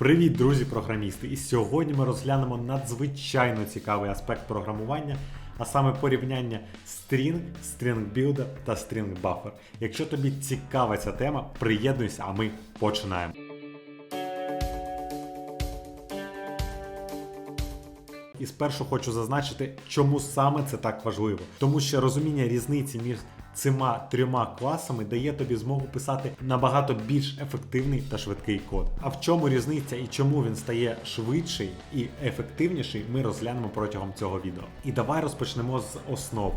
Привіт, друзі програмісти! І сьогодні ми розглянемо надзвичайно цікавий аспект програмування, а саме порівняння string builder та buffer. Якщо тобі цікава ця тема, приєднуйся, а ми починаємо. І спершу хочу зазначити, чому саме це так важливо. Тому що розуміння різниці між цими трьома класами дає тобі змогу писати набагато більш ефективний та швидкий код. А в чому різниця і чому він стає швидший і ефективніший, ми розглянемо протягом цього відео. І давай розпочнемо з основ.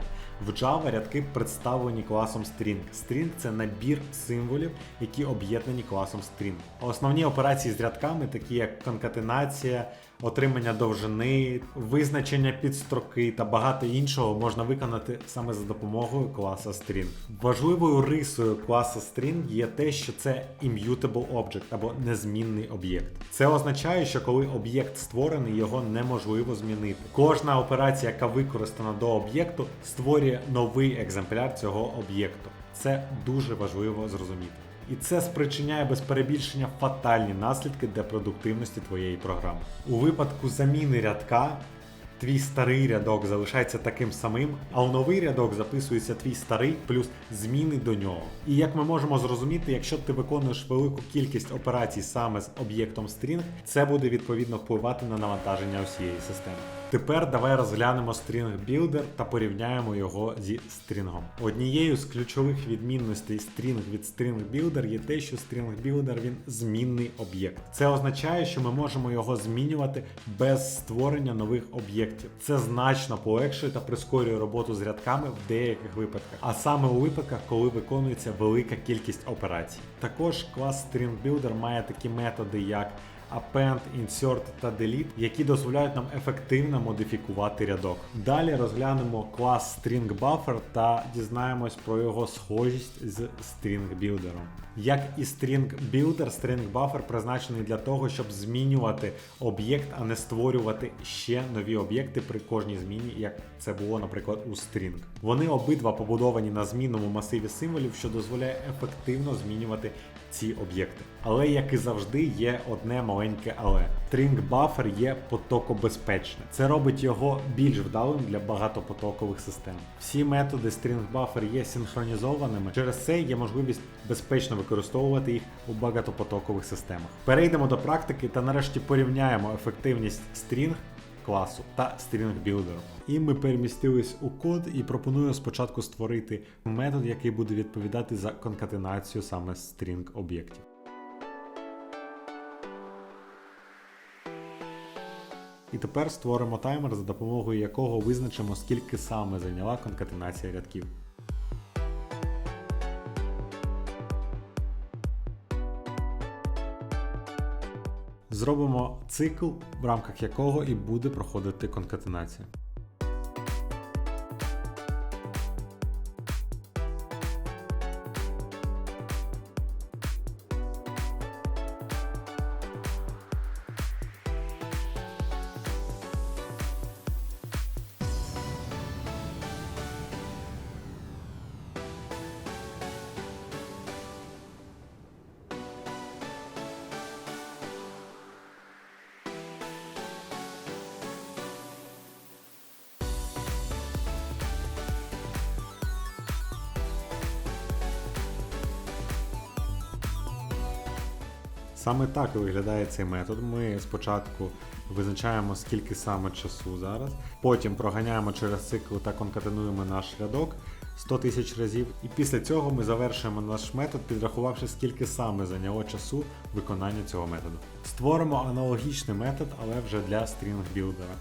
В Java рядки представлені класом string. String це набір символів, які об'єднані класом string. Основні операції з рядками, такі як конкатенація, отримання довжини, визначення підстроки та багато іншого можна виконати саме за допомогою класа string. Важливою рисою класа string є те, що це immutable object або незмінний об'єкт. Це означає, що коли об'єкт створений, його неможливо змінити. Кожна операція, яка використана до об'єкту, створює новий екземпляр цього об'єкту. Це дуже важливо зрозуміти. І це спричиняє без перебільшення фатальні наслідки для продуктивності твоєї програми. У випадку заміни рядка твій старий рядок залишається таким самим, а у новий рядок записується твій старий плюс зміни до нього. І як ми можемо зрозуміти, якщо ти виконуєш велику кількість операцій саме з об'єктом string, це буде відповідно впливати на навантаження усієї системи. Тепер давай розглянемо String Builder та порівняємо його зі стрінгом. Однією з ключових відмінностей String від String Builder є те, що String Builder він змінний об'єкт. Це означає, що ми можемо його змінювати без створення нових об'єктів. Це значно полегшує та прискорює роботу з рядками в деяких випадках, а саме у випадках, коли виконується велика кількість операцій. Також клас String Builder має такі методи, як append, insert та delete, які дозволяють нам ефективно модифікувати рядок. Далі розглянемо клас String Buffer та дізнаємось про його схожість з String Builder. Як і String Builder, String Buffer призначений для того, щоб змінювати об'єкт, а не створювати ще нові об'єкти при кожній зміні, як це було, наприклад, у String. Вони обидва побудовані на змінному масиві символів, що дозволяє ефективно змінювати ці об'єкти. Але, як і завжди, є одне маленьке але. String Buffer є потокобезпечним. Це робить його більш вдалим для багатопотокових систем. Всі методи String Buffer є синхронізованими, через це є можливість безпечно використовувати їх у багатопотокових системах. Перейдемо до практики та нарешті порівняємо ефективність String класу та Builder. І ми перемістились у код і пропоную спочатку створити метод, який буде відповідати за конкатенацію саме стрінг об'єктів. І тепер створимо таймер, за допомогою якого визначимо, скільки саме зайняла конкатенація рядків. Зробимо цикл, в рамках якого і буде проходити конкатенація. Саме так виглядає цей метод. Ми спочатку визначаємо, скільки саме часу зараз, потім проганяємо через цикл та конкатенуємо наш рядок 100 тисяч разів. І після цього ми завершуємо наш метод, підрахувавши, скільки саме зайняло часу виконання цього методу. Створимо аналогічний метод, але вже для стрінгбілдера.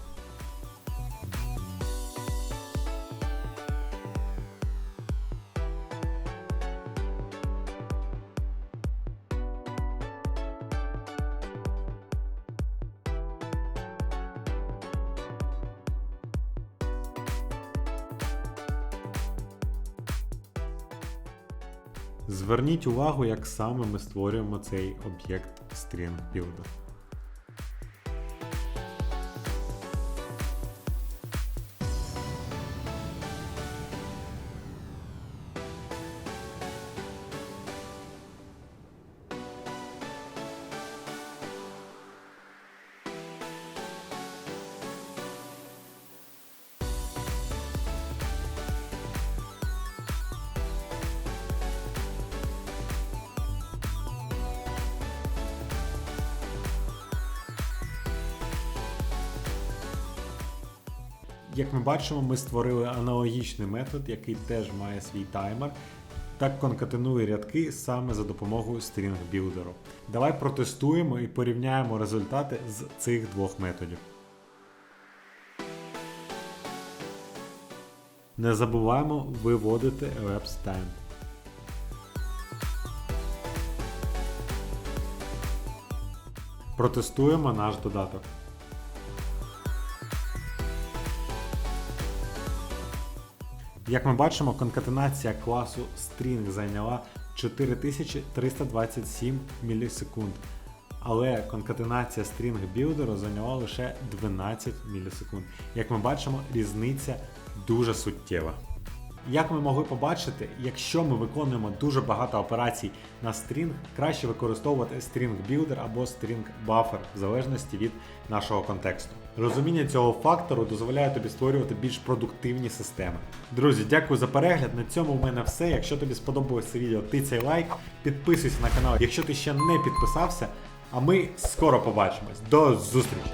Зверніть увагу, як саме ми створюємо цей об'єкт String Builder. Як ми бачимо, ми створили аналогічний метод, який теж має свій таймер. та конкатенує рядки саме за допомогою стрінг білдеру. Давай протестуємо і порівняємо результати з цих двох методів. Не забуваємо виводити elapsed time. Протестуємо наш додаток. Як ми бачимо, конкатенація класу string зайняла 4327 мілісекунд, але конкатенація string білдеру зайняла лише 12 мілісекунд. Як ми бачимо, різниця дуже суттєва. Як ми могли побачити, якщо ми виконуємо дуже багато операцій на string, краще використовувати string builder або string buffer в залежності від нашого контексту. Розуміння цього фактору дозволяє тобі створювати більш продуктивні системи. Друзі, дякую за перегляд. На цьому в мене все. Якщо тобі сподобалось це відео, тицяй лайк, підписуйся на канал, якщо ти ще не підписався. А ми скоро побачимось. До зустрічі!